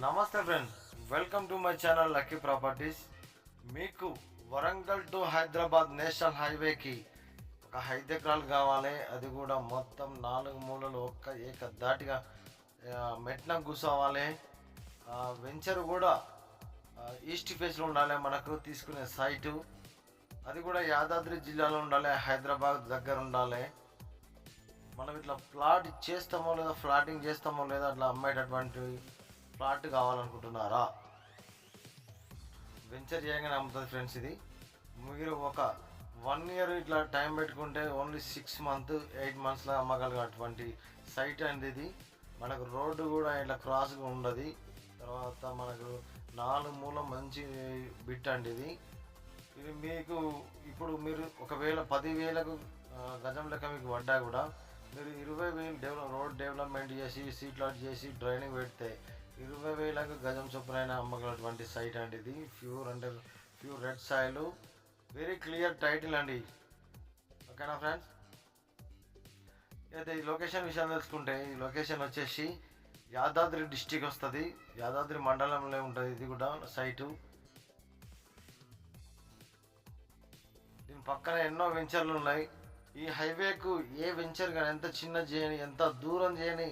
నమస్తే friends welcome to my channel lucky properties. మీకు Warangal to Hyderabad national హైవేకి ఒక ఐదు ఎకరాలు కావాలి. అది కూడా మొత్తం నాలుగు మూలలు ఒక్క ఏక దాటిగా మెట్న కూర్చోవాలి. వెంచర్ కూడా ఈస్ట్ ఫేస్లో ఉండాలి మనకు తీసుకునే సైటు అది కూడా యాదాద్రి జిల్లాలో ఉండాలి హైదరాబాద్ దగ్గర ఉండాలి. మనం ఇట్లా ప్లాట్ చేస్తామో లేదా ఫ్లాటింగ్ చేస్తామో లేదా అట్లా అమ్మేటటువంటి ప్లాట్ కావాలనుకుంటున్నారా? వెంచర్ చేయగానే అమ్ముతుంది ఫ్రెండ్స్ ఇది. మీరు ఒక వన్ ఇయర్ ఇట్లా టైం పెట్టుకుంటే ఓన్లీ సిక్స్ మంత్ ఎయిట్ మంత్స్లో అమ్మగలిగినటువంటి సైట్ అండి ఇది. మనకు రోడ్డు కూడా ఇట్లా క్రాస్గా ఉండదు. తర్వాత మనకు నాలుగు మూల మంచి బిట్ అండి ఇది. ఇది మీకు ఇప్పుడు మీరు ఒకవేళ పదివేలకు గజం లెక్క మీకు పడ్డా కూడా మీరు ఇరవై వేలు డెవలప్ రోడ్ డెవలప్మెంట్ చేసి సీట్లాట్ చేసి డ్రైనింగ్ పెడితే ఇరవై వేలకు గజం చొప్పునైనా అమ్మగలటువంటి సైట్ అండి ఇది. ప్యూర్ అంటే pure red soil. Very clear title అండి. ఓకేనా ఫ్రెండ్స్ అయితే ఈ లొకేషన్ విషయం తెలుసుకుంటే ఈ లొకేషన్ వచ్చేసి యాదాద్రి డిస్టిక్ వస్తుంది. యాదాద్రి మండలంలో ఉంటుంది ఇది కూడా సైటు దీని పక్కన ఎన్నో వెంచర్లు ఉన్నాయి. ఈ హైవేకు ఏ వెంచర్ కానీ ఎంత చిన్న చేయని ఎంత దూరం చేయని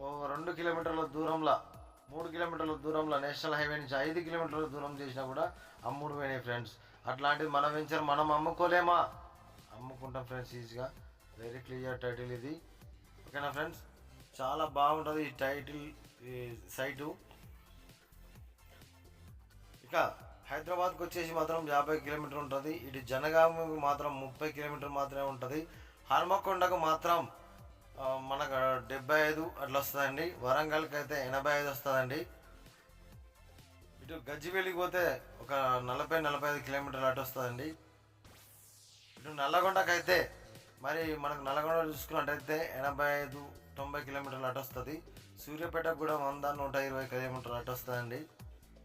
ఓ రెండు కిలోమీటర్ల దూరంలో మూడు కిలోమీటర్ల దూరంలో నేషనల్ హైవే నుంచి ఐదు కిలోమీటర్ల దూరం చేసినా కూడా అమ్ముడు పోయినాయి ఫ్రెండ్స్ అట్లాంటిది మన వెంచర్ మనం అమ్ముకోలేమా? అమ్ముకుంటాం ఫ్రెండ్స్ ఈజీగా వెరీ క్లియర్ టైటిల్ ఇది. ఓకేనా ఫ్రెండ్స్ చాలా బాగుంటుంది ఈ టైటిల్ ఈ సైటు ఇక హైదరాబాద్కి వచ్చేసి మాత్రం యాభై కిలోమీటర్ ఉంటుంది. ఇటు జనగామకి మాత్రం ముప్పై కిలోమీటర్ మాత్రమే ఉంటుంది. హనుమకొండకు మాత్రం మనకు డెబ్బై ఐదు అట్లా వస్తుందండి. వరంగల్కి అయితే ఎనభై ఐదు వస్తుందండి. ఇటు గజ్జివెలికి పోతే ఒక నలభై నలభై ఐదు కిలోమీటర్లు అటు వస్తుందండి. ఇటు నల్లగొండకైతే అయితే మరి మనకు నల్లగొండ చూసుకున్నట్టయితే ఎనభై ఐదు తొంభై కిలోమీటర్లు అటు వస్తుంది. సూర్యాపేటకు కూడా వంద నూట ఇరవై కిలోమీటర్లు అటు వస్తుందండి.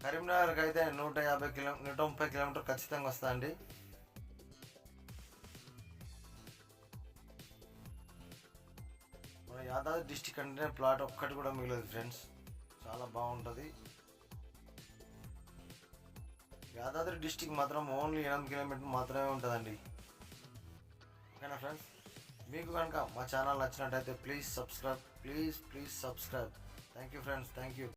కరీంనగర్కి అయితే నూట యాభై కిలో నూట ముప్పై కిలోమీటర్ ఖచ్చితంగా వస్తుందండి. మన యాదాద్రి డిస్టిక్ అంటే ప్లాట్ ఒక్కటి కూడా మిగలదు ఫ్రెండ్స్. చాలా బాగుంటుంది. యాదాద్రి డిస్టిక్ మాత్రం ఓన్లీ ఎనిమిది కిలోమీటర్ మాత్రమే ఉంటుందండి. ఓకేనా ఫ్రెండ్స్? మీకు కనుక మా ఛానల్ నచ్చినట్టయితే please subscribe please please subscribe. Thank you friends thank you